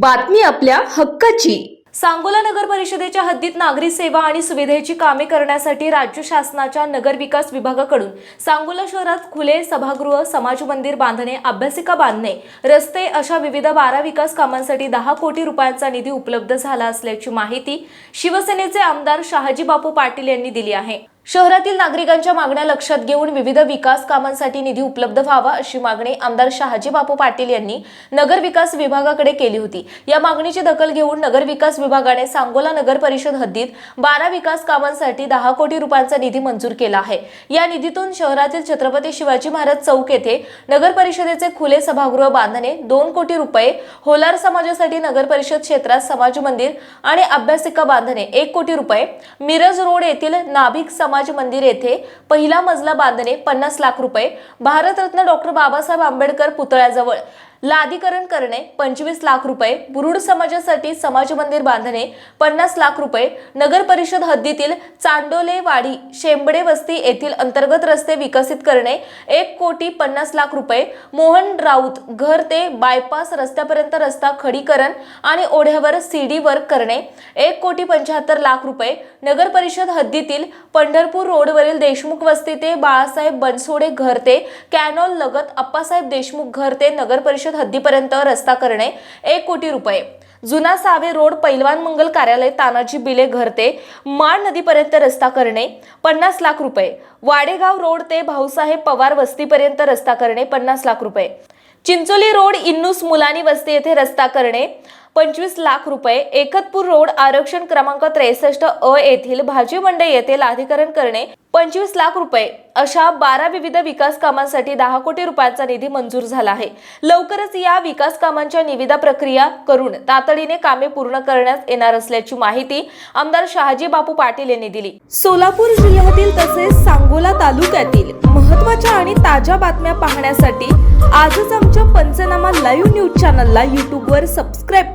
बातमी आपल्या हक्काची. सांगोला नगर परिषदेच्या हद्दीत नागरी सेवा आणि सुविधेची कामे करण्यासाठी राज्य शासनाच्या नगर विकास विभागाकडून सांगोला शहरात खुले सभागृह समाज मंदिर बांधणे अभ्यासिका बांधणे रस्ते अशा विविध बारा विकास कामांसाठी दहा कोटी रुपयांचा निधी उपलब्ध झाला असल्याची माहिती शिवसेनेचे आमदार शहाजी बापू पाटील यांनी दिली आहे. शहरातील नागरिकांच्या मागण्या लक्षात घेऊन विविध विकास कामांसाठी निधी उपलब्ध व्हावा अशी मागणी आमदार शहाजी बापू पाटील यांनी नगर विकास विभागाकडे केली होती. या मागणीची दखल घेऊन नगर विकास विभागाने सांगोला नगर परिषद हद्दीत बारा विकास कामांसाठी दहा कोटी रुपयांचा निधी मंजूर केला आहे. या निधीतून शहरातील छत्रपती शिवाजी महाराज चौक येथे नगर परिषदेचे खुले सभागृह बांधणे दोन कोटी रुपये होलार समाजासाठी नगर परिषद क्षेत्रात समाज मंदिर आणि अभ्यासिका बांधणे एक कोटी रुपये मिरज रोड येथील नाभिक समाज मंदिर येथे पहिला मजला बांधणे पन्नास लाख रुपये. भारतरत्न डॉक्टर बाबासाहेब आंबेडकर पुतळ्याजवळ. लादीकरण करणे पंचवीस लाख रुपये बुरुड समाजासाठी समाज मंदिर बांधणे पन्नास लाख रुपये नगर परिषद हद्दीतील चांडोलेवाडी शेंबडे वस्ती येथील अंतर्गत रस्ते विकसित करणे एक कोटी पन्नास लाख रुपये मोहन राऊत घर ते बायपास रस्त्यापर्यंत रस्ता खडीकरण आणि ओढ्यावर सीडी वर्क करणे एक कोटी पंच्याहत्तर लाख रुपये नगर परिषद हद्दीतील पंढरपूर रोडवरील देशमुख वस्ती ते बाळासाहेब बनसोडे घर ते कॅनॉल लगत अप्पासाहेब देशमुख घर ते नगर परिषद हद्दीपर्यंत रस्ता करणे एक कोटी रुपये. जुना सावे रोड पैलवान मंगल कार्यालय तानाजी बिले घर ते माळ नदीपर्यंत रस्ता करणे पन्नास लाख रुपये. वाडेगाव रोड ते भाऊसाहेब पवार वस्तीपर्यंत रस्ता करणे पन्नास लाख रुपये. चिंचोली रोड इन्नूस मुलानी वस्ती येथे रस्ता करणे पंचवीस लाख रुपये एकतपूर रोड आरक्षण क्रमांक त्रेसष्ट अ येथील भाजी मंडई येथे लाधिकरण करणे पंचवीस लाख रुपये अशा बारा विविध विकास कामांसाठी दहा कोटी रुपयांचा निधी मंजूर झाला आहे. लवकरच या विकास कामांच्या निविदा प्रक्रिया करून तातडीने कामे पूर्ण करण्यात येणार असल्याची माहिती आमदार शहाजी बापू पाटील यांनी दिली. सोलापूर जिल्ह्यातील तसेच सांगोला तालुक्यातील महत्त्वाच्या आणि ताज्या बातम्या पाहण्यासाठी आजच आमच्या पंचनामा लाईव्ह न्यूज चॅनलला यूट्यूबवर सबस्क्राईब